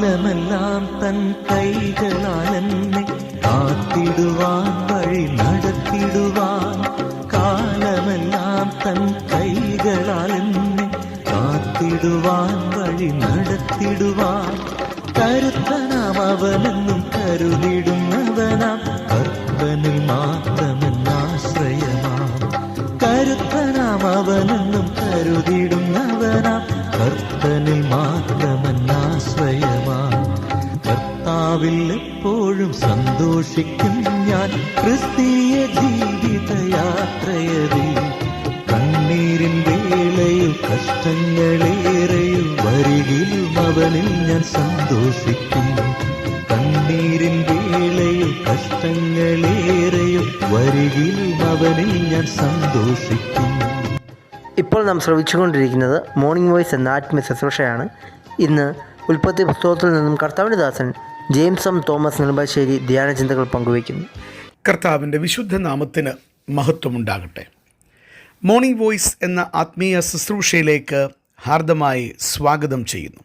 കാലമെല്ലാം തൻ കൈകളാൽ എന്നെ കാത്തിടുവാൻ വഴി നടത്തിടുവാൻ കാലമെല്ലാം തൻ കൈകളാൽ എന്നെ കാത്തിടുവാൻ വഴി നടത്തിടുവാൻ കരുത്തനാം അവനെന്നും കരുതിടുന്നവനാം കർത്തനിൽ മാത്രമെന്നാശ്രയമാം കരുത്തനാം അവനെന്നും കരുതിടുന്നവനാം കർത്തനിൽ എപ്പോഴും സന്തോഷിക്കും ഞാൻ. ക്രിസ്തീയ ജീവിതയാത്രയതിൽ കണ്ണീരിൻ വേളയിൽ കഷ്ടങ്ങളേറെയും വരികിലും അവനിൽ ഞാൻ സന്തോഷിക്കും. കണ്ണീരിൻ വേളയിൽ കഷ്ടങ്ങളേറെയും വരികിലും അവനിൽ ഞാൻ സന്തോഷിക്കും. ഇപ്പോൾ നാം ശ്രവിച്ചുകൊണ്ടിരിക്കുന്നത് മോർണിംഗ് വോയിസ് എന്ന ആത്മീയ ശുശ്രൂഷയാണ്. ഇന്ന് ഉൽപ്പത്തി പുസ്തകത്തിൽ നിന്നും കർത്താവിന്റെ ദാസൻ ജെയിംസ് എം തോമസ് നെടുമ്പാശ്ശേരി ധ്യാനചിന്തകൾ പങ്കുവയ്ക്കുന്നു. കർത്താവിന്റെ വിശുദ്ധ നാമത്തിന് മഹത്വമുണ്ടാകട്ടെ. മോർണിംഗ് വോയിസ് എന്ന ആത്മീയ ശുശ്രൂഷയിലേക്ക് ഹാർദമായി സ്വാഗതം ചെയ്യുന്നു.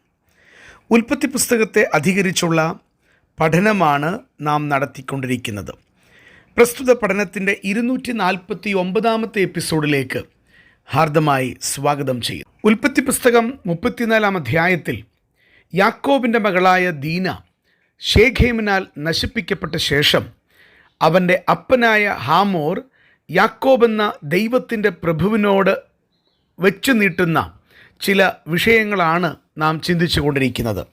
ഉൽപ്പത്തി പുസ്തകത്തെ അധികരിച്ചുള്ള പഠനമാണ് നാം നടത്തിക്കൊണ്ടിരിക്കുന്നത്. പ്രസ്തുത പഠനത്തിന്റെ ഇരുന്നൂറ്റി നാൽപ്പത്തി ഒമ്പതാമത്തെ എപ്പിസോഡിലേക്ക് ഹാർദമായി സ്വാഗതം ചെയ്യുന്നു. ഉൽപ്പത്തി പുസ്തകം മുപ്പത്തിനാലാം അധ്യായത്തിൽ യാക്കോബിന്റെ മകളായ ദീന ഷേഖേമിനാൽ നശിപ്പിക്കപ്പെട്ട ശേഷം അവന്റെ അപ്പനായ ഹാമോർ യാക്കോബെന്ന ദൈവത്തിന്റെ പ്രഭുവിനോട് വെച്ചു നീട്ടുന്ന ചില വിഷയങ്ങളാണ് നാം ചിന്തിച്ചു കൊണ്ടിരിക്കുന്നത്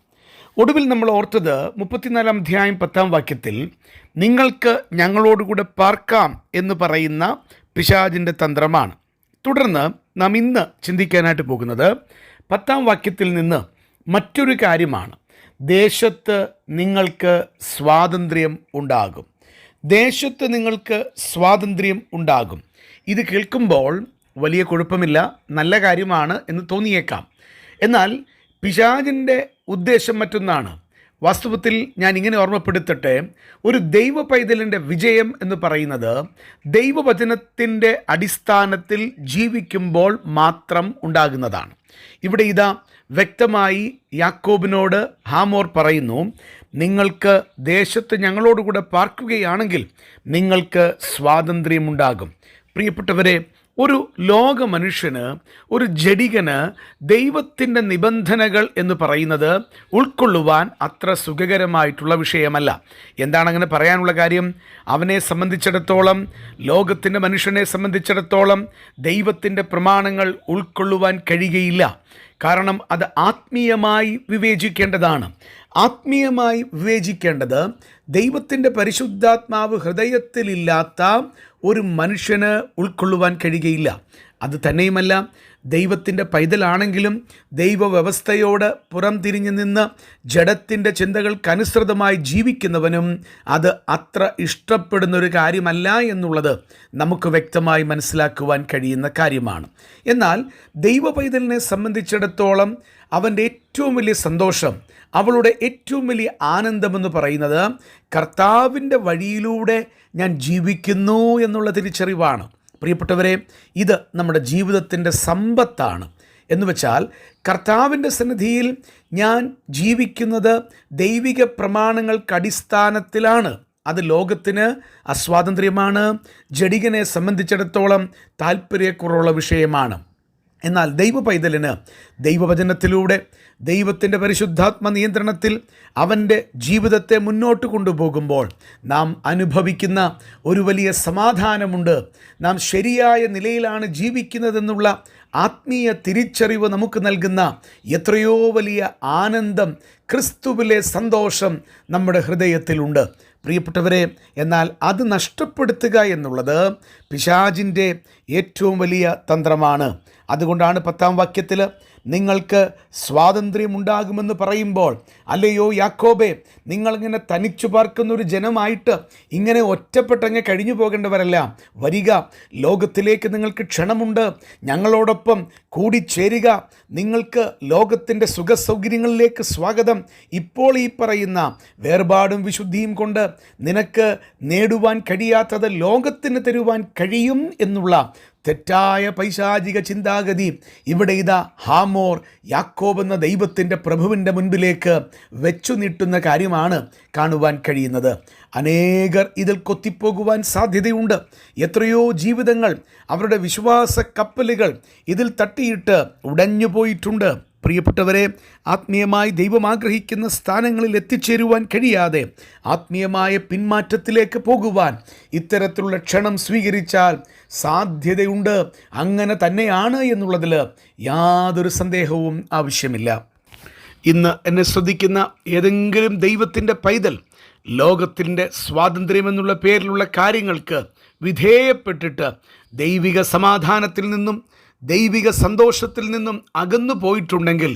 ഒടുവിൽ നമ്മൾ ഓർത്തത് മുപ്പത്തിനാലാം അധ്യായം പത്താം വാക്യത്തിൽ നിങ്ങൾക്ക് ഞങ്ങളോടുകൂടെ പാർക്കാം എന്ന് പറയുന്ന പിശാജിന്റെ തന്ത്രമാണ്. തുടർന്ന് നാം ഇന്ന് ചിന്തിക്കാനായിട്ട് പോകുന്നത് പത്താം വാക്യത്തിൽ നിന്ന് മറ്റൊരു കാര്യമാണ്. ദേശത്ത് നിങ്ങൾക്ക് സ്വാതന്ത്ര്യം ഉണ്ടാകും. ദേശത്ത് നിങ്ങൾക്ക് സ്വാതന്ത്ര്യം ഉണ്ടാകും. ഇത് കേൾക്കുമ്പോൾ വലിയ കുഴപ്പമില്ല നല്ല കാര്യമാണ് എന്ന് തോന്നിയേക്കാം. എന്നാൽ പിശാജിന്റെ ഉദ്ദേശം മറ്റൊന്നാണ്. വാസ്തവത്തിൽ ഞാൻ ഇങ്ങനെ ഓർമ്മപ്പെടുത്തട്ടെ ഒരു ദൈവ പൈതലിന്റെ വിജയം എന്ന് പറയുന്നത് ദൈവവചനത്തിന്റെ അടിസ്ഥാനത്തിൽ ജീവിക്കുമ്പോൾ മാത്രം ഉണ്ടാകുന്നതാണ്. ഇവിടെ ഇതാ വ്യക്തമായി യാക്കോബിനോട് ഹാമോർ പറയുന്നു നിങ്ങൾക്ക് ദേശത്ത് ഞങ്ങളോടുകൂടെ പാർക്കുകയാണെങ്കിൽ നിങ്ങൾക്ക് സ്വാതന്ത്ര്യമുണ്ടാകും. പ്രിയപ്പെട്ടവരെ ഒരു ലോക മനുഷ്യന് ഒരു ജഡികന് ദൈവത്തിന്റെ നിബന്ധനകൾ എന്ന് പറയുന്നത് ഉൾക്കൊള്ളുവാൻ അത്ര സുഖകരമായിട്ടുള്ള വിഷയമല്ല. എന്താണ് അങ്ങനെ പറയാനുള്ള കാര്യം? അവനെ സംബന്ധിച്ചിടത്തോളം ലോകത്തിന്റെ മനുഷ്യനെ സംബന്ധിച്ചിടത്തോളം ദൈവത്തിന്റെ പ്രമാണങ്ങൾ ഉൾക്കൊള്ളുവാൻ കഴിയുകയില്ല. കാരണം അത് ആത്മീയമായി വിവേചിക്കേണ്ടതാണ്. ആത്മീയമായി വിവേചിക്കേണ്ടത് ദൈവത്തിന്റെ പരിശുദ്ധാത്മാവ് ഹൃദയത്തിലില്ലാത്ത ഒരു മനുഷ്യന് ഉൾക്കൊള്ളുവാൻ കഴിയുകയില്ല. അത് തന്നെയുമല്ല ദൈവത്തിന്റെ പൈതലാണെങ്കിലും ദൈവവ്യവസ്ഥയോട് പുറം തിരിഞ്ഞു നിന്ന് ജഡത്തിന്റെ ചിന്തകൾക്കനുസൃതമായി ജീവിക്കുന്നവനും അത് അത്ര ഇഷ്ടപ്പെടുന്നൊരു കാര്യമല്ല എന്നുള്ളത് നമുക്ക് വ്യക്തമായി മനസ്സിലാക്കുവാൻ കഴിയുന്ന കാര്യമാണ്. എന്നാൽ ദൈവ പൈതലിനെ സംബന്ധിച്ചിടത്തോളം അവന്റെ ഏറ്റവും വലിയ സന്തോഷം അവളുടെ ഏറ്റവും വലിയ ആനന്ദമെന്ന് പറയുന്നത് കർത്താവിന്റെ വഴിയിലൂടെ ഞാൻ ജീവിക്കുന്നു എന്നുള്ള തിരിച്ചറിവാണ്. പ്രിയപ്പെട്ടവരെ ഇത് നമ്മുടെ ജീവിതത്തിന്റെ സമ്പത്താണ്. എന്ന് വെച്ചാൽ കർത്താവിന്റെ സന്നിധിയിൽ ഞാൻ ജീവിക്കുന്നത് ദൈവിക പ്രമാണങ്ങൾക്കടിസ്ഥാനത്തിലാണ് അത് ലോകത്തിന് അസ്വാതന്ത്ര്യമാണ്. ജഡികനെ സംബന്ധിച്ചിടത്തോളം താല്പര്യക്കുറവുള്ള വിഷയമാണ്. എന്നാൽ ദൈവ പൈതലിന് ദൈവവചനത്തിലൂടെ ദൈവത്തിന്റെ പരിശുദ്ധാത്മ നിയന്ത്രണത്തിൽ അവന്റെ ജീവിതത്തെ മുന്നോട്ട് കൊണ്ടുപോകുമ്പോൾ നാം അനുഭവിക്കുന്ന ഒരു വലിയ സമാധാനമുണ്ട്. നാം ശരിയായ നിലയിലാണ് ജീവിക്കുന്നതെന്നുള്ള ആത്മീയ തിരിച്ചറിവ് നമുക്ക് നൽകുന്ന എത്രയോ വലിയ ആനന്ദം ക്രിസ്തുവിലെ സന്തോഷം നമ്മുടെ ഹൃദയത്തിലുണ്ട്. പ്രിയപ്പെട്ടവരെ എന്നാൽ അത് നഷ്ടപ്പെടുത്തുക എന്നുള്ളത് പിശാജിന്റെ ഏറ്റവും വലിയ തന്ത്രമാണ്. അതുകൊണ്ടാണ് പത്താം വാക്യത്തിൽ നിങ്ങൾക്ക് സ്വാതന്ത്ര്യമുണ്ടാകുമെന്ന് പറയുമ്പോൾ അല്ലയോ യാക്കോബെ നിങ്ങളിങ്ങനെ തനിച്ചു പാർക്കുന്ന ഒരു ജനമായിട്ട് ഇങ്ങനെ ഒറ്റപ്പെട്ടങ്ങ് കഴിഞ്ഞു പോകേണ്ടവരല്ല. വരിക ലോകത്തിലേക്ക് നിങ്ങൾക്ക് ക്ഷണമുണ്ട്. ഞങ്ങളോടൊപ്പം കൂടിച്ചേരുക. നിങ്ങൾക്ക് ലോകത്തിന്റെ സുഖസൗകര്യങ്ങളിലേക്ക് സ്വാഗതം. ഇപ്പോൾ ഈ പറയുന്ന വേർപാടും വിശുദ്ധിയും കൊണ്ട് നിനക്ക് നേടുവാൻ കഴിയാത്തത് ലോകത്തിന് തരുവാൻ കഴിയും എന്നുള്ള തെറ്റായ പൈശാചിക ചിന്താഗതി. ഇവിടെ ഇതാ ഹാമോർ യാക്കോബ് എന്ന ദൈവത്തിന്റെ പ്രഭുവിന്റെ മുൻപിലേക്ക് വെച്ചു നീട്ടുന്ന കാര്യമാണ് കാണുവാൻ കഴിയുന്നത്. അനേകർ ഇതിൽ കൊത്തിപ്പോകുവാൻ സാധ്യതയുണ്ട്. എത്രയോ ജീവിതങ്ങൾ അവരുടെ വിശ്വാസ കപ്പലുകൾ ഇതിൽ തട്ടിയിട്ട് ഉടഞ്ഞു പോയിട്ടുണ്ട് പ്രിയപ്പെട്ടവരെ ആത്മീയമായി ദൈവം ആഗ്രഹിക്കുന്ന സ്ഥാനങ്ങളിൽ എത്തിച്ചേരുവാൻ കഴിയാതെ ആത്മീയമായ പിന്മാറ്റത്തിലേക്ക് പോകുവാൻ ഇത്തരത്തിലുള്ള ക്ഷണം സ്വീകരിച്ചാൽ സാധ്യതയുണ്ട്. അങ്ങനെ തന്നെയാണ് എന്നുള്ളതിൽ യാതൊരു സന്ദേഹവും ആവശ്യമില്ല. ഇന്ന് എന്നെ ശ്രദ്ധിക്കുന്ന ഏതെങ്കിലും ദൈവത്തിന്റെ പൈതൽ ലോകത്തിന്റെ സ്വാതന്ത്ര്യം എന്നുള്ള പേരിലുള്ള കാര്യങ്ങൾക്ക് വിധേയപ്പെട്ടിട്ട് ദൈവിക സമാധാനത്തിൽ നിന്നും ദൈവിക സന്തോഷത്തിൽ നിന്നും അകന്നു പോയിട്ടുണ്ടെങ്കിൽ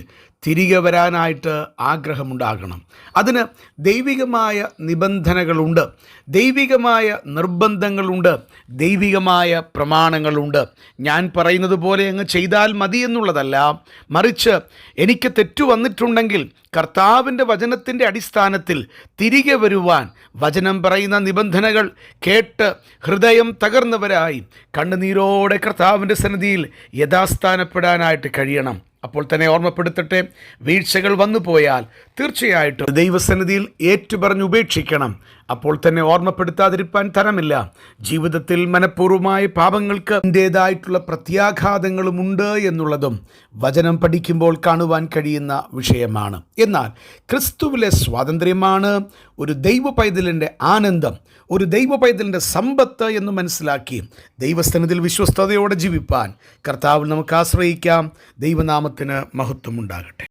തിരികെ വരാനായിട്ട് ആഗ്രഹമുണ്ടാകണം. അതിന് ദൈവികമായ നിബന്ധനകളുണ്ട്. ദൈവികമായ നിർബന്ധങ്ങളുണ്ട്. ദൈവികമായ പ്രമാണങ്ങളുണ്ട്. ഞാൻ പറയുന്നത് പോലെ അങ്ങ് ചെയ്താൽ മതി എന്നുള്ളതല്ല. മറിച്ച് എനിക്ക് തെറ്റു വന്നിട്ടുണ്ടെങ്കിൽ കർത്താവിന്റെ വചനത്തിന്റെ അടിസ്ഥാനത്തിൽ തിരികെ വരുവാൻ വചനം പറയുന്ന നിബന്ധനകൾ കേട്ട് ഹൃദയം തകർന്നവരായി കണ്ണുനീരോടെ കർത്താവിന്റെ സന്നിധിയിൽ യഥാസ്ഥാനപ്പെടാനായിട്ട് കഴിയണം. അപ്പോൾ തന്നെ ഓർമ്മപ്പെടുത്തട്ടെ വീഴ്ചകൾ വന്നു പോയാൽ തീർച്ചയായിട്ടും ദൈവസന്നിധിയിൽ ഏറ്റുപറഞ്ഞ് ഉപേക്ഷിക്കണം. അപ്പോൾ തന്നെ ഓർമ്മപ്പെടുത്താതിരിക്കാൻ തരമില്ല. ജീവിതത്തിൽ മനഃപൂർവമായ പാപങ്ങൾക്ക് പ്രത്യാഘാതങ്ങളും പ്രത്യാഘാതങ്ങളുമുണ്ട് എന്നുള്ളതും വചനം പഠിക്കുമ്പോൾ കാണുവാൻ കഴിയുന്ന വിഷയമാണ്. എന്നാൽ ക്രിസ്തുവിലെ സ്വാതന്ത്ര്യമാണ് ഒരു ദൈവ പൈതലിന്റെ ആനന്ദം ഒരു ദൈവ പൈതലിന്റെ സമ്പത്ത് എന്ന് മനസ്സിലാക്കി ദൈവസ്ഥനത്തിൽ വിശ്വസ്തയോടെ ജീവിപ്പാൻ കർത്താവിൽ നമുക്ക് ആശ്രയിക്കാം. ദൈവനാമത്തിന് മഹത്വമുണ്ടാകട്ടെ.